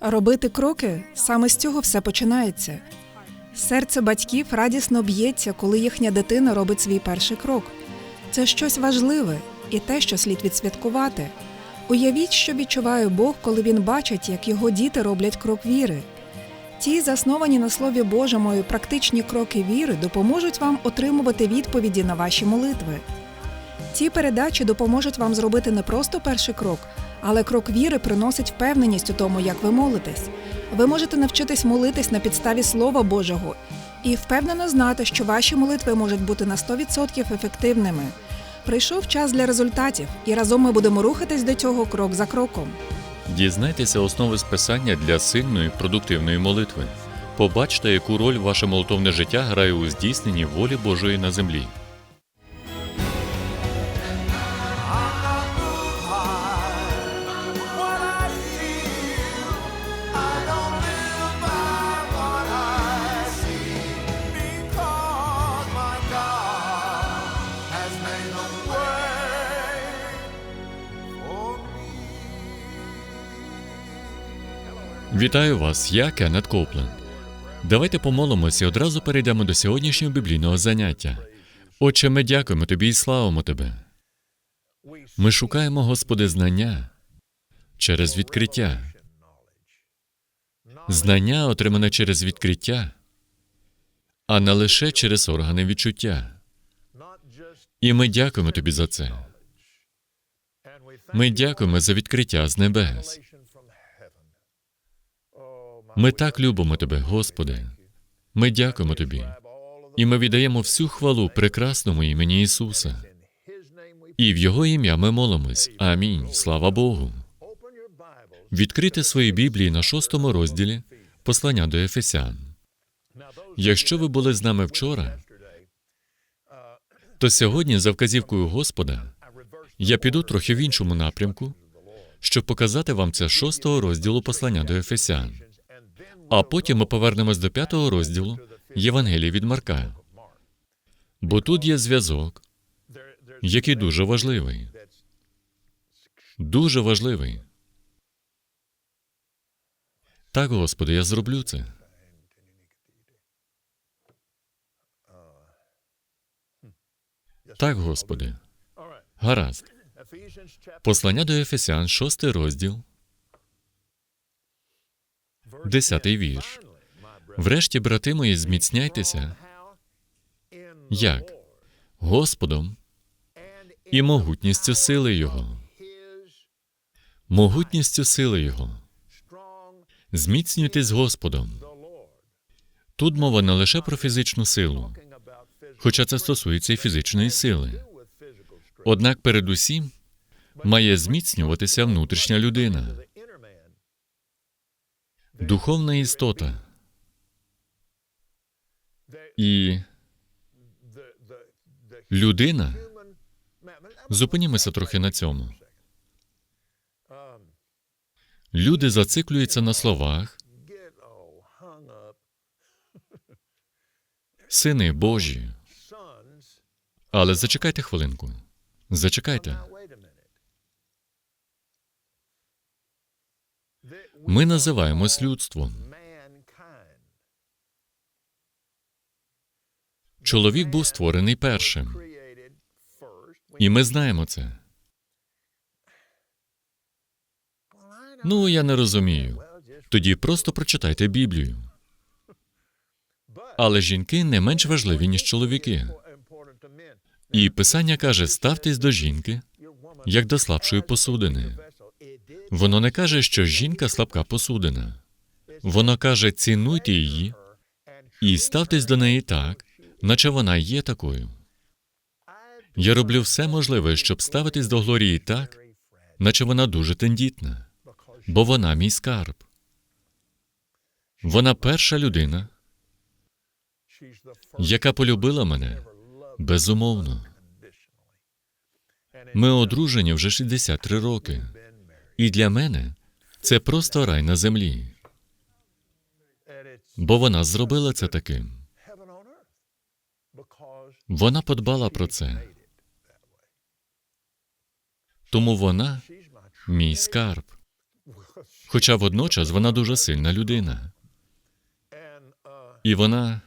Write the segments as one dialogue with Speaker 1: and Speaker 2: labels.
Speaker 1: Робити кроки саме з цього все починається. Серце батьків радісно б'ється, коли їхня дитина робить свій перший крок. Це щось важливе і те, що слід відсвяткувати. Уявіть, що відчуває Бог, коли він бачить, як його діти роблять крок віри. Ті, засновані на Слові Божому і практичні кроки віри, допоможуть вам отримувати відповіді на ваші молитви. Ці передачі допоможуть вам зробити не просто перший крок, але крок віри приносить впевненість у тому, як ви молитесь. Ви можете навчитись молитись на підставі Слова Божого і впевнено знати, що ваші молитви можуть бути на 100% ефективними. Прийшов час для результатів, і разом ми будемо рухатись до цього крок за кроком.
Speaker 2: Дізнайтеся основи списання для сильної продуктивної молитви. Побачте, яку роль ваше молитовне життя грає у здійсненні волі Божої на землі. Вітаю вас, я Кеннет Коупленд. Давайте помолимося і одразу перейдемо до сьогоднішнього біблійного заняття. Отче, ми дякуємо тобі і славимо тебе. Ми шукаємо, Господи, знання через відкриття. Знання отримане через відкриття, а не лише через органи відчуття. І ми дякуємо тобі за це. Ми дякуємо за відкриття з небес. Ми так любимо тебе, Господи. Ми дякуємо тобі. І ми віддаємо всю хвалу прекрасному імені Ісуса. І в Його ім'я ми молимось. Амінь. Слава Богу. Відкрити свої Біблії на шостому розділі послання до Ефесян. Якщо ви були з нами вчора, то сьогодні, за вказівкою Господа, я піду трохи в іншому напрямку, щоб показати вам це шостого розділу послання до Ефесян. А потім ми повернемось до п'ятого розділу Євангелії від Марка. Бо тут є зв'язок, який дуже важливий. Дуже важливий. Так, Господи, я зроблю це. Так, Господи. Гаразд. Послання до Ефесян, шостий розділ, десятий вірш. Врешті, брати мої, зміцняйтеся Як? Господом і могутністю сили Його. Могутністю сили Його. Зміцнюйтесь Господом. Тут мова не лише про фізичну силу, хоча це стосується і фізичної сили. Однак, передусім, має зміцнюватися внутрішня людина, духовна істота. І людина. Зупинімося трохи на цьому. Люди зациклюються на словах, сини Божі. Але зачекайте хвилинку. Зачекайте. Ми називаємось людством. Чоловік був створений першим, і ми знаємо це. Ну, я не розумію. Тоді просто прочитайте Біблію. Але жінки не менш важливі, ніж чоловіки. І писання каже: ставтесь до жінки, як до слабшої посудини. Воно не каже, що жінка слабка посудина. Воно каже, цінуйте її і ставтесь до неї так, наче вона є такою. Я роблю все можливе, щоб ставитись до Глорії так, наче вона дуже тендітна, бо вона мій скарб. Вона перша людина, яка полюбила мене безумовно. Ми одружені вже 63 роки, і для мене це просто рай на землі, бо вона зробила це таким. Вона подбала про це. Тому вона мій скарб. Хоча водночас вона дуже сильна людина. І вона,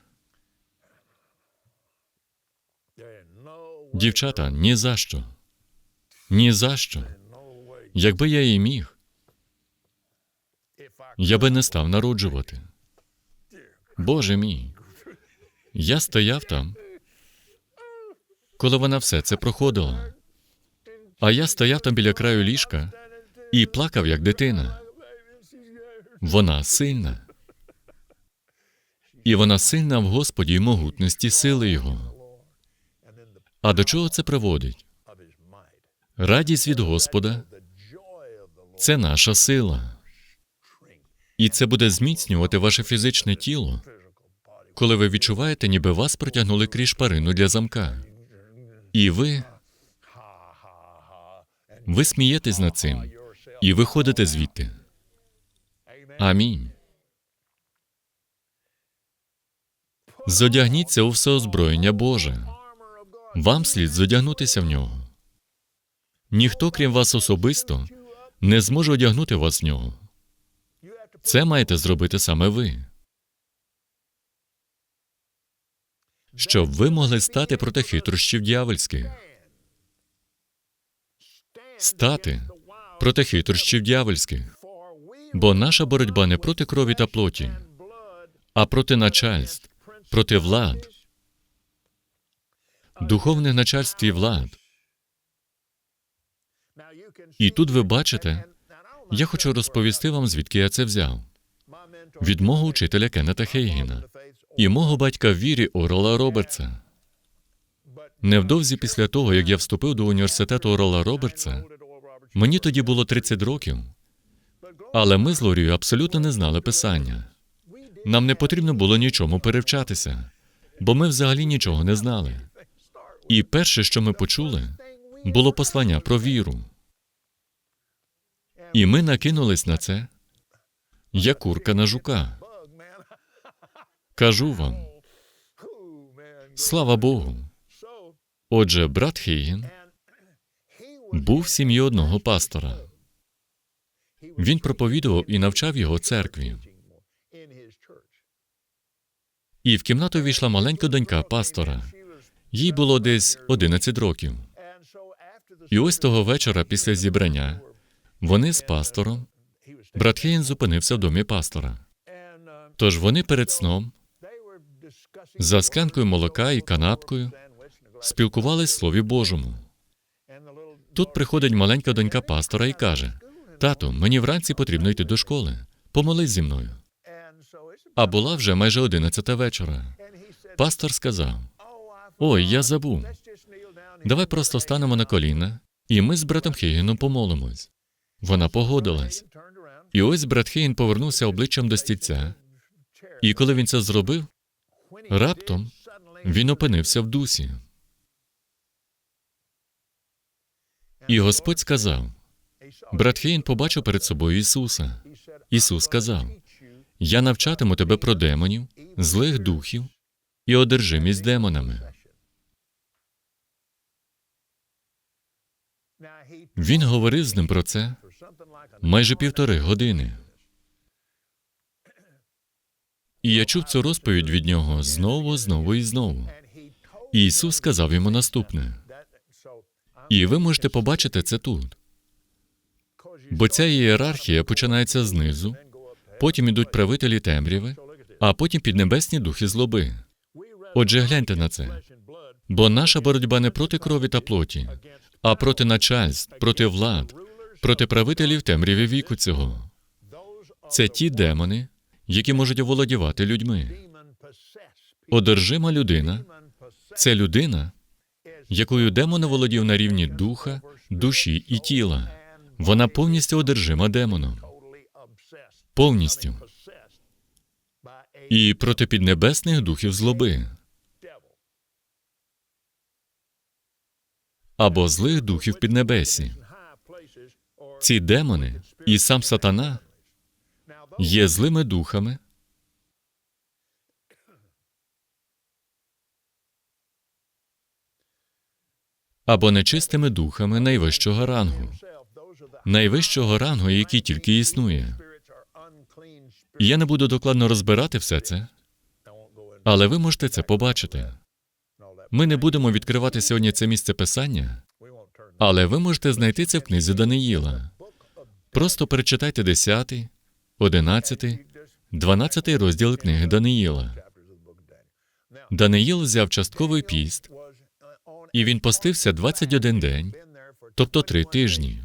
Speaker 2: дівчата, ні за що. Ні за що. Якби я і міг, я би не став народжувати. Боже мій. Я стояв там, коли вона все це проходила. А я стояв там біля краю ліжка і плакав, як дитина. Вона сильна. І вона сильна в Господі і могутності сили Його. А до чого це приводить? Радість від Господа це наша сила. І це буде зміцнювати ваше фізичне тіло, коли ви відчуваєте, ніби вас протягнули крізь шпарину для замка. І ви, ви смієтесь над цим і виходите звідти. Амінь. Зодягніться у все озброєння Боже. Вам слід зодягнутися в нього. Ніхто, крім вас особисто, не зможе одягнути вас в нього. Це маєте зробити саме ви. Щоб ви могли стати проти хитрощів дьявольських. Стати проти хитрощів дьявольських. Бо наша боротьба не проти крові та плоті, а проти начальств, проти влад, духовних начальств і влад. І тут ви бачите, я хочу розповісти вам, звідки я це взяв. Від мого учителя Кеннета Хейгіна і мого батька в вірі Орла Робертса. Невдовзі після того, як я вступив до університету Орла Робертса, мені тоді було 30 років, але ми з Лорією абсолютно не знали писання. Нам не потрібно було нічому перевчатися, бо ми взагалі нічого не знали. І перше, що ми почули, було послання про віру. І ми накинулись на це, як курка на жука. Кажу вам, слава Богу. Отже, брат Хейген був сім'ї одного пастора. Він проповідував і навчав його церкві. І в кімнату війшла маленька донька пастора. Їй було десь 11 років. І ось того вечора, після зібрання, вони з пастором, брат Хейн зупинився в домі пастора. Тож вони перед сном за склянкою молока і канапкою спілкувались Слові Божому. Тут приходить маленька донька пастора і каже: Тату, мені вранці потрібно йти до школи. Помолись зі мною. А була вже майже одинадцята вечора. Пастор сказав: Ой, я забув. Давай просто станемо на коліна, і ми з братом Хейгеном помолимось. Вона погодилась. І ось брат Хейген повернувся обличчям до стільця. І коли він це зробив, раптом він опинився в дусі. І Господь сказав: брат Хейн побачив перед собою Ісуса. Ісус сказав: Я навчатиму тебе про демонів, злих духів і одержимість демонами. Він говорив з ним про це майже півтори години. І я чув цю розповідь від нього знову, знову і знову. Ісус сказав йому наступне. І ви можете побачити це тут. Бо ця ієрархія починається знизу, потім ідуть правителі темряви, а потім піднебесні духи злоби. Отже, гляньте на це. Бо наша боротьба не проти крові та плоті, а проти начальств, проти влад, проти правителів темряві віку цього. Це ті демони, які можуть оволодівати людьми. Одержима людина це людина, якою демон володів на рівні духа, душі і тіла. Вона повністю одержима демоном. Повністю. І проти піднебесних духів злоби. Або злих духів піднебесі. Ці демони і сам сатана є злими духами, або нечистими духами найвищого рангу, найвищого рангу, який тільки існує. Я не буду докладно розбирати все це, але ви можете це побачити. Ми не будемо відкривати сьогодні це місце писання, але ви можете знайти це в книзі Даниїла. Просто перечитайте 10, 11, 12 розділ книги Даниїла. Даниїл взяв частковий піст, і він постився 21 день, тобто три тижні.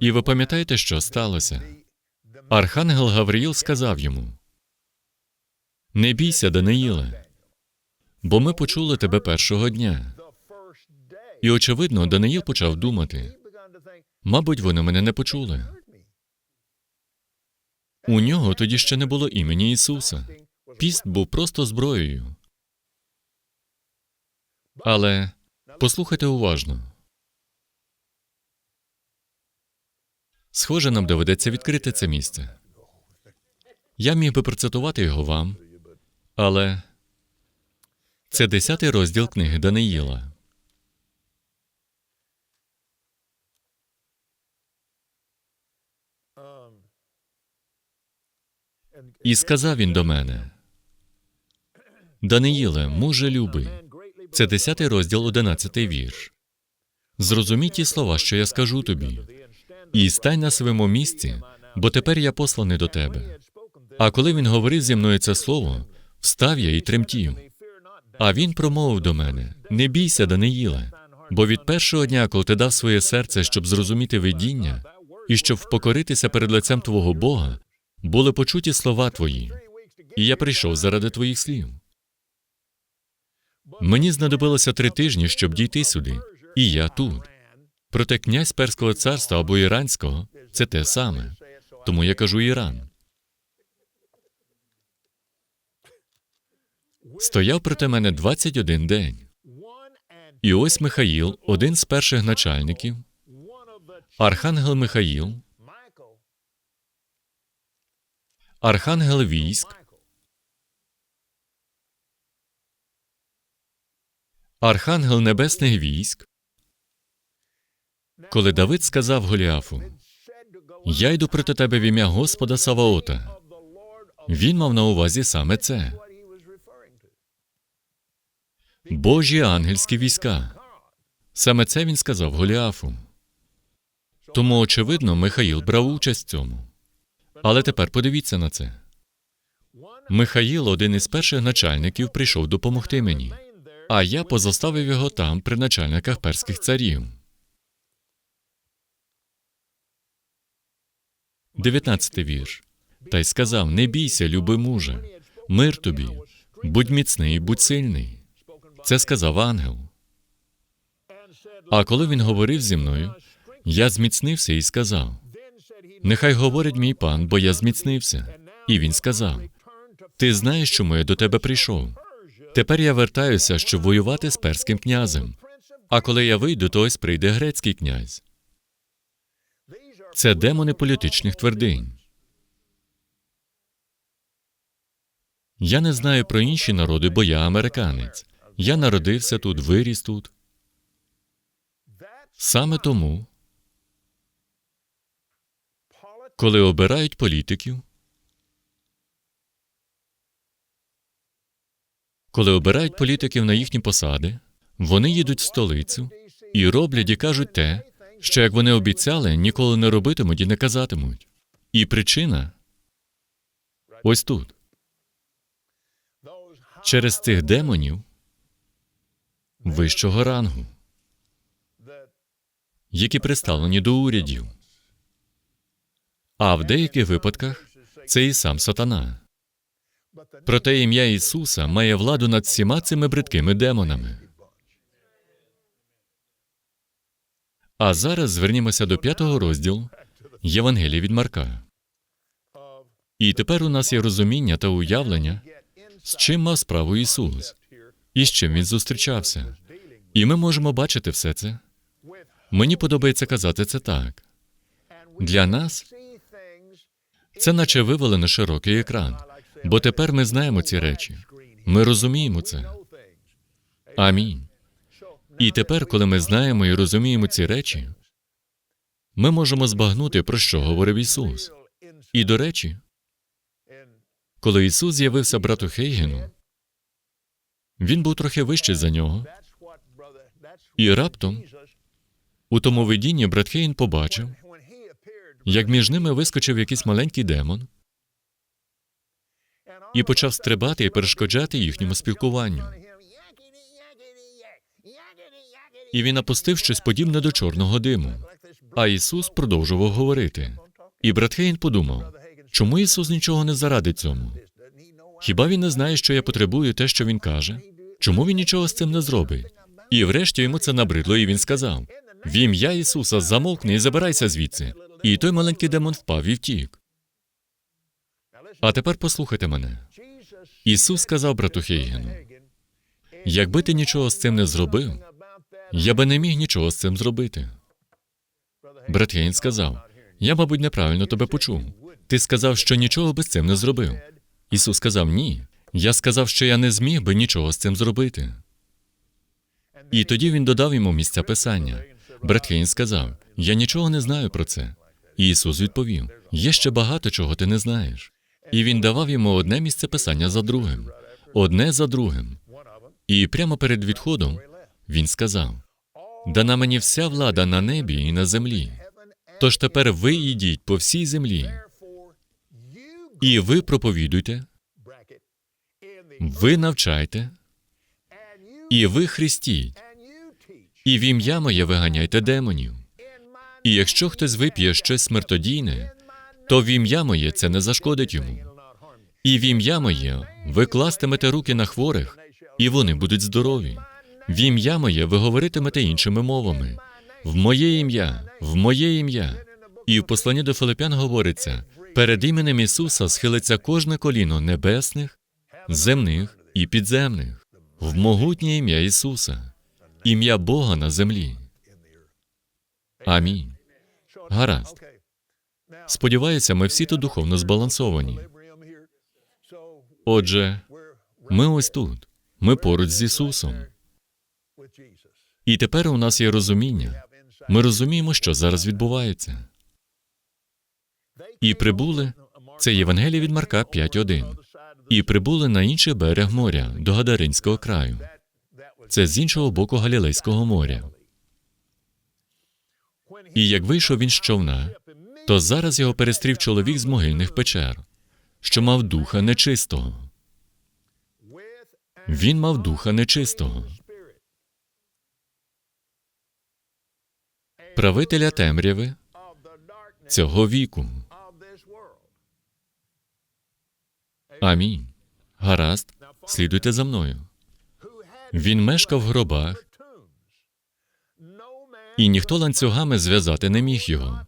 Speaker 2: І ви пам'ятаєте, що сталося? Архангел Гавриїл сказав йому: Не бійся, Даниїле, бо ми почули тебе першого дня. І, очевидно, Даниїл почав думати: мабуть, вони мене не почули. У нього тоді ще не було імені Ісуса. Піст був просто зброєю. Але послухайте уважно. Схоже, нам доведеться відкрити це місце. Я міг би процитувати його вам, але це десятий розділ книги Даниїла. І сказав він до мене: Даниїле, муже любий, це десятий розділ, одинадцятий вірш. Зрозумій ті слова, що я скажу тобі, і стань на своєму місці, бо тепер я посланий до тебе. А коли він говорив зі мною це слово, встав я і тремтів. А він промовив до мене: Не бійся, Даниїле, бо від першого дня, коли ти дав своє серце, щоб зрозуміти видіння, і щоб впокоритися перед лицем твого Бога, були почуті слова твої, і я прийшов заради твоїх слів. Мені знадобилося три тижні, щоб дійти сюди, і я тут. Проте князь Перського царства або Іранського це те саме. Тому я кажу Іран. Стояв проти мене 21 день. І ось Михаїл, один з перших начальників, архангел Михаїл, архангел військ, архангел небесних військ. Коли Давид сказав Голіафу, я йду проти тебе в ім'я Господа Саваота, він мав на увазі саме це. Божі ангельські війська. Саме це він сказав Голіафу. Тому, очевидно, Михаїл брав участь в цьому. Але тепер подивіться на це. Михаїл, один із перших начальників, прийшов допомогти мені, а я позоставив його там при начальниках перських царів. 19 вірш. Та й сказав: Не бійся, люби муже, мир тобі, будь міцний, будь сильний. Це сказав ангел. А коли він говорив зі мною, я зміцнився і сказав: Нехай говорить мій пан, бо я зміцнився. І він сказав: Ти знаєш, чому я до тебе прийшов. Тепер я вертаюся, щоб воювати з перським князем. А коли я вийду, то ось прийде грецький князь. Це демони політичних твердинь. Я не знаю про інші народи, бо я американець. Я народився тут, виріс тут. Саме тому, коли обирають політиків, коли обирають політиків на їхні посади, вони їдуть в столицю і роблять і кажуть те, що як вони обіцяли, ніколи не робитимуть і не казатимуть. І причина ось тут. Через цих демонів вищого рангу, які приставлені до урядів. А в деяких випадках це і сам сатана. Проте ім'я Ісуса має владу над всіма цими бридкими демонами. А зараз звернімося до п'ятого розділу Євангелія від Марка. І тепер у нас є розуміння та уявлення, з чим мав справу Ісус, і з чим він зустрічався. І ми можемо бачити все це. Мені подобається казати це так. Для нас це наче вивели на широкий екран, бо тепер ми знаємо ці речі. Ми розуміємо це. Амінь. І тепер, коли ми знаємо і розуміємо ці речі, ми можемо збагнути, про що говорив Ісус. І до речі, коли Ісус з'явився брату Хейгену, він був трохи вищий за нього, і раптом у тому видінні брат Хейн побачив, як між ними вискочив якийсь маленький демон і почав стрибати і перешкоджати їхньому спілкуванню. І він напустив щось подібне до чорного диму. А Ісус продовжував говорити. І брат Хейн подумав, чому Ісус нічого не зарадить цьому? Хіба він не знає, що я потребую те, що він каже? Чому він нічого з цим не зробить? І врешті йому це набридло, і він сказав: В ім'я Ісуса замовкни і забирайся звідси. І той маленький демон впав і втік. А тепер послухайте мене. Ісус сказав брату Хейгену, якби ти нічого з цим не зробив, я би не міг нічого з цим зробити. Брат Хейн сказав: Я, мабуть, неправильно тебе почув. Ти сказав, що нічого би з цим не зробив. Ісус сказав ні. Я сказав, що я не зміг би нічого з цим зробити. І тоді він додав йому місця писання. Брат Хейн сказав: Я нічого не знаю про це. І Ісус відповів: Є ще багато чого ти не знаєш. І він давав йому одне місце писання за другим, одне за другим. І прямо перед відходом він сказав: Дана мені вся влада на небі і на землі. Тож тепер ви йдіть по всій землі, і ви проповідуйте, ви навчайте, і ви хрестіть, і в ім'я моє виганяйте демонів. І якщо хтось вип'є щось смертодійне, то в ім'я моє це не зашкодить йому. І в ім'я моє ви кластимете руки на хворих, і вони будуть здорові. В ім'я моє ви говоритимете іншими мовами. В моє ім'я, в моє ім'я. І в посланні до Филипян говориться: перед іменем Ісуса схилиться кожне коліно небесних, земних і підземних, в могутнє ім'я Ісуса, ім'я Бога на землі. Амінь. Гаразд. Сподіваюся, ми всі тут духовно збалансовані. Отже, ми ось тут. Ми поруч з Ісусом. І тепер у нас є розуміння. Ми розуміємо, що зараз відбувається. І прибули це Євангеліє від Марка 5.1. І прибули на інший берег моря до Гадаринського краю. Це з іншого боку Галілейського моря. І як вийшов він з човна, то зараз його перестрів чоловік з могильних печер, що мав духа нечистого. Він мав духа нечистого. Правителя темряви цього віку. Амінь. Гаразд, слідуйте за мною. Він мешкав в гробах, і ніхто ланцюгами зв'язати не міг його,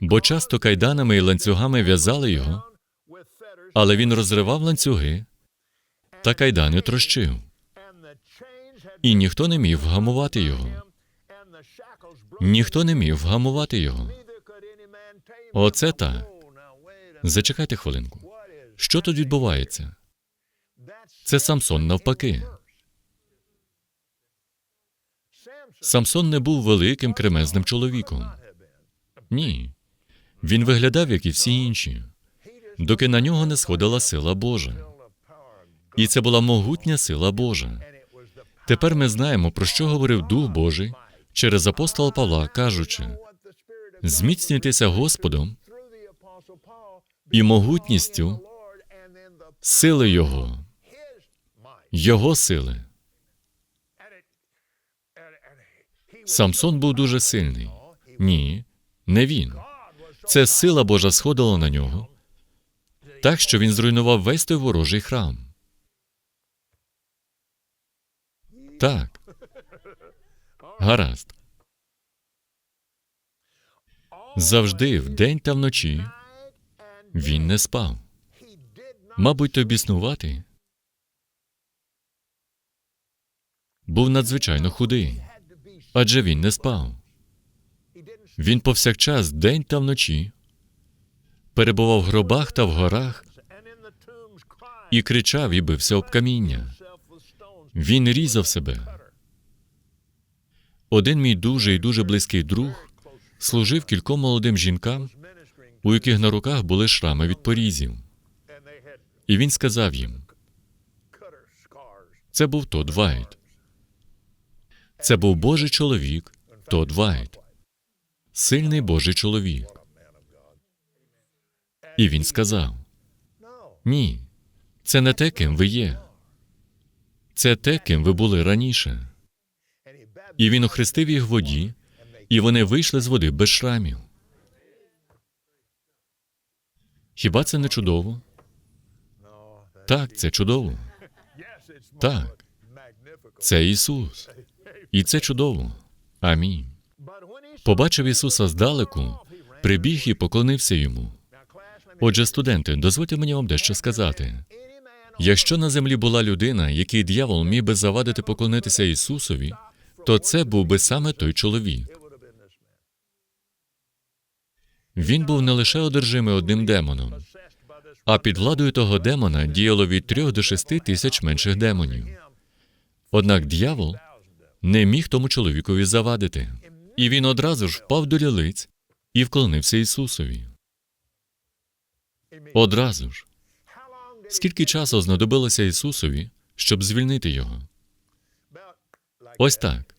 Speaker 2: бо часто кайданами і ланцюгами в'язали його, але він розривав ланцюги та кайдани трощив, і ніхто не міг вгамувати його. Ніхто не міг вгамувати його. Оце так. Зачекайте хвилинку. Що тут відбувається? Це Самсон навпаки. Самсон не був великим кремезним чоловіком. Ні. Він виглядав, як і всі інші, доки на нього не сходила сила Божа. І це була могутня сила Божа. Тепер ми знаємо, про що говорив Дух Божий через апостола Павла, кажучи: зміцнюйтеся Господом і могутністю сили Його, Його сили. Самсон був дуже сильний. Ні, не він. Це сила Божа сходила на нього, так що він зруйнував весь той ворожий храм. Так. Гаразд. Завжди, вдень та вночі, він не спав. Мабуть, той біснуватий був надзвичайно худий, адже він не спав. Він повсякчас, день та вночі, перебував в гробах та в горах і кричав і бився об каміння. Він різав себе. Один мій дуже і дуже близький друг служив кільком молодим жінкам, у яких на руках були шрами від порізів. І він сказав їм: це був Тод Вайт. Це був Божий чоловік Тод Вайт. Сильний Божий чоловік. І він сказав: Ні, це не те, ким ви є. Це те, ким ви були раніше. І він охрестив їх в воді, і вони вийшли з води без шрамів. Хіба це не чудово? Так, це чудово. Так, це Ісус. І це чудово. Амінь. Побачив Ісуса здалеку, прибіг і поклонився йому. Отже, студенти, дозвольте мені вам дещо сказати. Якщо на землі була людина, який дьявол міг би завадити поклонитися Ісусові, то це був би саме той чоловік. Він був не лише одержимий одним демоном, а під владою того демона діяло від трьох до шести тисяч менших демонів. Однак дьявол не міг тому чоловікові завадити, і він одразу ж впав до лілиць і вклонився Ісусові. Одразу ж. Скільки часу знадобилося Ісусові, щоб звільнити його? Ось так.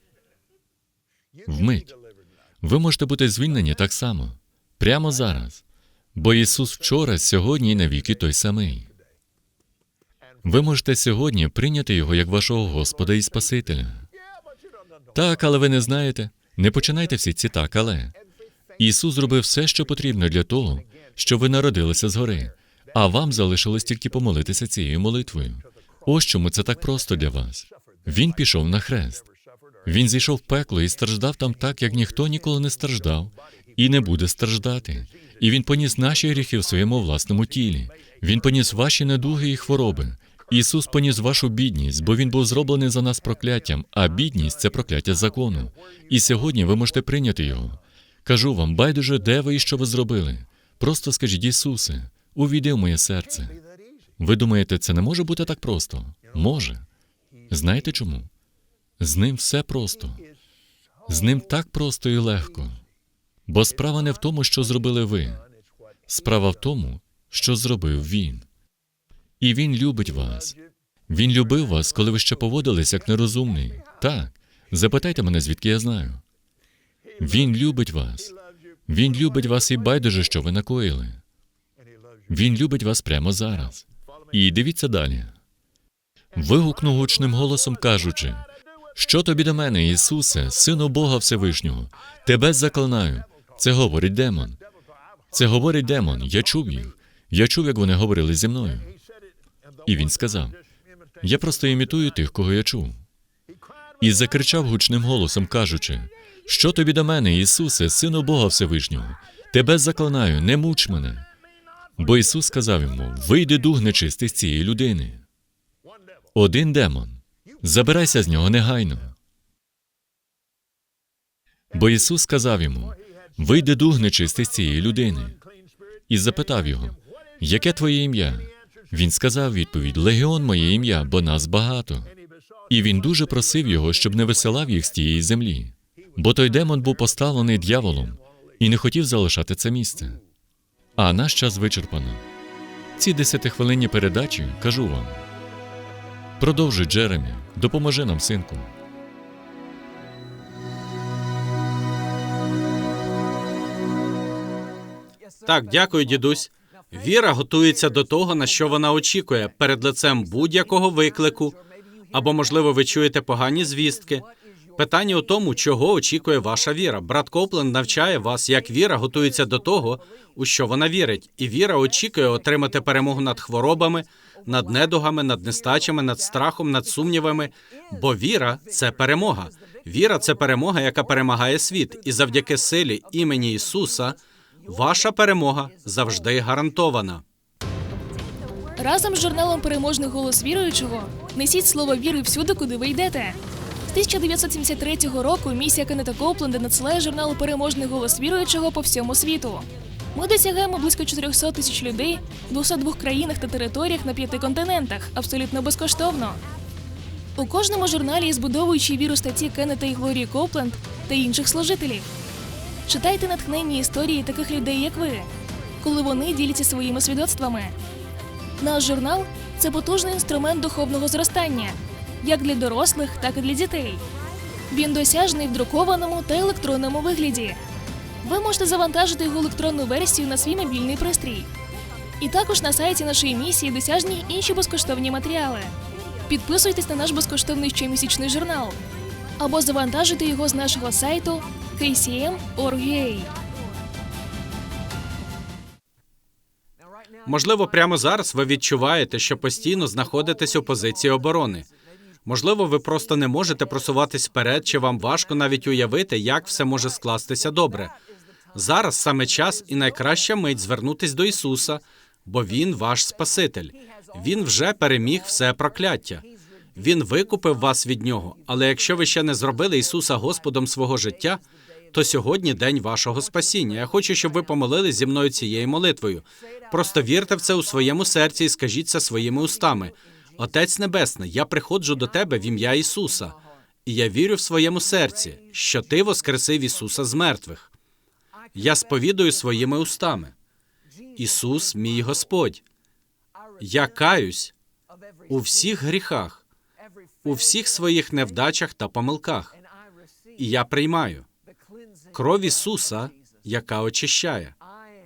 Speaker 2: Вмить. Ви можете бути звільнені так само, прямо зараз. Бо Ісус вчора, сьогодні і навіки той самий. Ви можете сьогодні прийняти Його як вашого Господа і Спасителя. Так, але ви не знаєте. Не починайте всі ці так, але. Ісус зробив все, що потрібно для того, щоб ви народилися згори, а вам залишилось тільки помолитися цією молитвою. Ось чому це так просто для вас. Він пішов на хрест. Він зійшов в пекло і страждав там так, як ніхто ніколи не страждав, і не буде страждати. І він поніс наші гріхи в своєму власному тілі. Він поніс ваші недуги і хвороби. Ісус поніс вашу бідність, бо Він був зроблений за нас прокляттям, а бідність це прокляття закону. І сьогодні ви можете прийняти його. Кажу вам, байдуже, де ви і що ви зробили. Просто скажіть, Ісусе, увійди в моє серце. Ви думаєте, це не може бути так просто? Може. Знаєте чому? З ним все просто. З ним так просто і легко. Бо справа не в тому, що зробили ви. Справа в тому, що зробив він. І він любить вас. Він любив вас, коли ви ще поводились як нерозумний. Так. Запитайте мене, звідки я знаю. Він любить вас. Він любить вас і байдуже, що ви накоїли. Він любить вас прямо зараз. І дивіться далі. Вигукнув гучним голосом, кажучи: Що тобі до мене, Ісусе, Сину Бога Всевишнього? Тебе заклинаю. Це говорить демон. Це говорить демон. Я чув їх. Я чув, як вони говорили зі мною. І він сказав: Я просто імітую тих, кого я чув. І закричав гучним голосом, кажучи: Що тобі до мене, Ісусе, Сину Бога Всевишнього? Тебе заклинаю, не муч мене. Бо Ісус сказав йому: Вийди дух нечистий з цієї людини. Один демон. Забирайся з нього негайно. Бо Ісус сказав йому: Вийди дух нечистий з цієї людини. І запитав його: Яке твоє ім'я? Він сказав відповідь: Легіон моє ім'я, бо нас багато. І він дуже просив його, щоб не висилав їх з тієї землі. Бо той демон був поставлений дьяволом і не хотів залишати це місце. А наш час вичерпано. Ці десятихвилинні передачі кажу вам. Продовжуй, Джеремі, допоможи нам, синку.
Speaker 3: Так, дякую, дідусь. Віра готується до того, на що вона очікує перед лицем будь-якого виклику. Або, можливо, ви чуєте погані звістки. Питання у тому, чого очікує ваша віра. Брат Копленд навчає вас, як віра готується до того, у що вона вірить, і віра очікує отримати перемогу над хворобами, над недугами, над нестачами, над страхом, над сумнівами. Бо віра це перемога. Віра це перемога, яка перемагає світ, і завдяки силі імені Ісуса ваша перемога завжди гарантована.
Speaker 4: Разом з журналом Переможний голос віруючого несіть слово віри всюди, куди ви йдете. З 1973 року місія Кеннета Копленда надсилає журнал Переможний голос віруючого по всьому світу. Ми досягаємо близько 400 тисяч людей в 202 країнах та територіях на п'яти континентах абсолютно безкоштовно. У кожному журналі є збудовуючі віру статті Кеннета і Глорії Копленд та інших служителів. Читайте натхненні історії таких людей, як ви, коли вони діляться своїми свідоцтвами. Наш журнал це потужний інструмент духовного зростання, як для дорослих, так і для дітей. Він досяжний в друкованому та електронному вигляді. Ви можете завантажити його електронну версію на свій мобільний пристрій. І також на сайті нашої місії досяжні інші безкоштовні матеріали. Підписуйтесь на наш безкоштовний щомісячний журнал або завантажуйте його з нашого сайту kcm.org.ua.
Speaker 3: Можливо, прямо зараз ви відчуваєте, що постійно знаходитесь у позиції оборони. Можливо, ви просто не можете просуватись вперед, чи вам важко навіть уявити, як все може скластися добре. Зараз саме час і найкраща мить звернутись до Ісуса, бо Він ваш Спаситель. Він вже переміг все прокляття. Він викупив вас від нього. Але якщо ви ще не зробили Ісуса Господом свого життя, то сьогодні день вашого спасіння. Я хочу, щоб ви помолились зі мною цією молитвою. Просто вірте в це у своєму серці і скажіть це своїми устами. Отець Небесний, я приходжу до тебе в ім'я Ісуса, і я вірю в своєму серці, що Ти воскресив Ісуса з мертвих. Я сповідую своїми устами. Ісус, мій Господь. Я каюсь у всіх гріхах, у всіх своїх невдачах та помилках. І я приймаю кров Ісуса, яка очищає.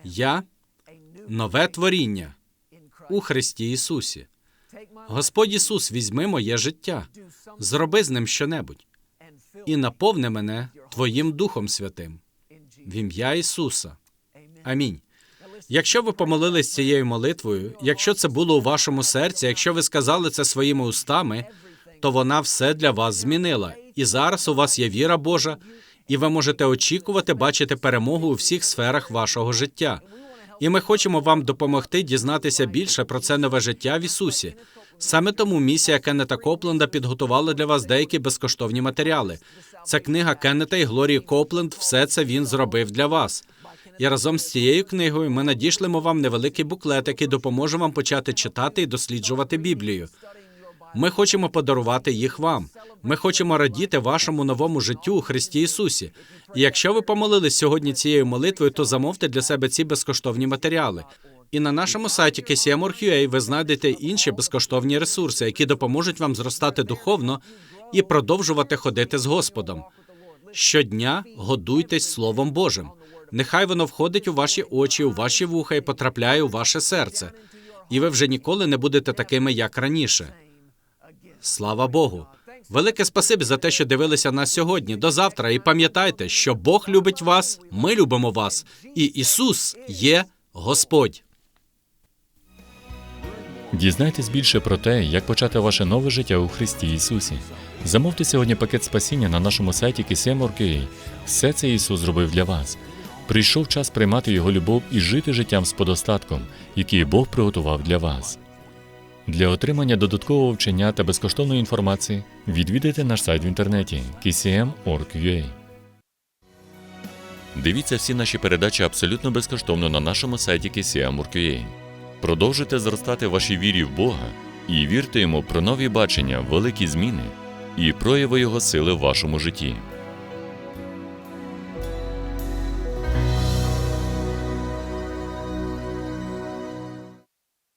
Speaker 3: Я нове творіння у Христі Ісусі. Господь Ісус, візьми моє життя, зроби з ним щонебудь і наповни мене Твоїм Духом Святим. В ім'я Ісуса. Амінь. Якщо ви помолились цією молитвою, якщо це було у вашому серці, якщо ви сказали це своїми устами, то вона все для вас змінила. І зараз у вас є віра Божа, і ви можете очікувати бачити перемогу у всіх сферах вашого життя. І ми хочемо вам допомогти дізнатися більше про це нове життя в Ісусі. Саме тому місія Кеннета Копленда підготувала для вас деякі безкоштовні матеріали. Це книга Кеннета і Глорії Копленд. Все це він зробив для вас. І разом з цією книгою ми надішлемо вам невеликий буклет, який допоможе вам почати читати і досліджувати Біблію. Ми хочемо подарувати їх вам. Ми хочемо радіти вашому новому життю у Христі Ісусі. І якщо ви помолились сьогодні цією молитвою, то замовте для себе ці безкоштовні матеріали. І на нашому сайті KCM.org.ua ви знайдете інші безкоштовні ресурси, які допоможуть вам зростати духовно і продовжувати ходити з Господом. Щодня годуйтесь Словом Божим. Нехай воно входить у ваші очі, у ваші вуха і потрапляє у ваше серце. І ви вже ніколи не будете такими, як раніше. Слава Богу! Велике спасибі за те, що дивилися нас сьогодні. До завтра. І пам'ятайте, що Бог любить вас, ми любимо вас, і Ісус є Господь.
Speaker 2: Дізнайтесь більше про те, як почати ваше нове життя у Христі Ісусі. Замовте сьогодні пакет спасіння на нашому сайті KCM.org.ua. Все це Ісус зробив для вас. Прийшов час приймати Його любов і жити життям з подостатком, який Бог приготував для вас. Для отримання додаткового вчення та безкоштовної інформації відвідайте наш сайт в інтернеті kcm.org.ua. Дивіться всі наші передачі абсолютно безкоштовно на нашому сайті kcm.org.ua. Продовжуйте зростати вашій вірі в Бога і вірте йому про нові бачення, великі зміни і прояви Його сили в вашому житті.